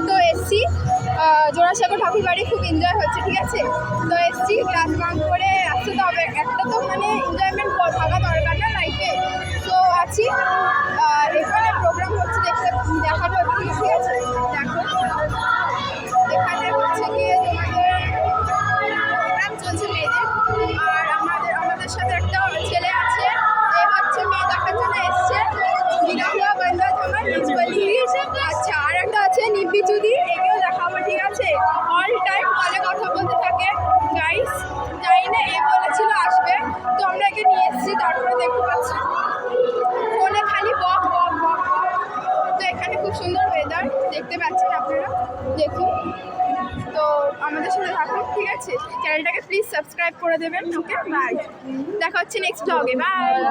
তো এসছি জোড়াসাগর ঠাকুর বাড়ি খুব এনজয় হচ্ছে ঠিক আছে? তো এসছি ক্লাস করে আছে নিব্বি চুদি একেও দেখাবো ঠিক আছে? অল টাইম কলে কথা বলতে থাকে। গাইস জানি না এ বলেছিল, আসবে। তো আমরা একে নিয়ে এসেছি, তারপরে দেখতে পাচ্ছি। ফোনে খালি বক বক বক তো এখানে খুব সুন্দর ওয়েদার দেখতে পাচ্ছেন আপনারা? দেখুন। তো আমাদের সাথে থাকুন, ঠিক আছে? চ্যানেলটাকে প্লিজ সাবস্ক্রাইব করে দেবেন, ওকে? বাই দেখা হচ্ছে নেক্সট ব্লগে বাই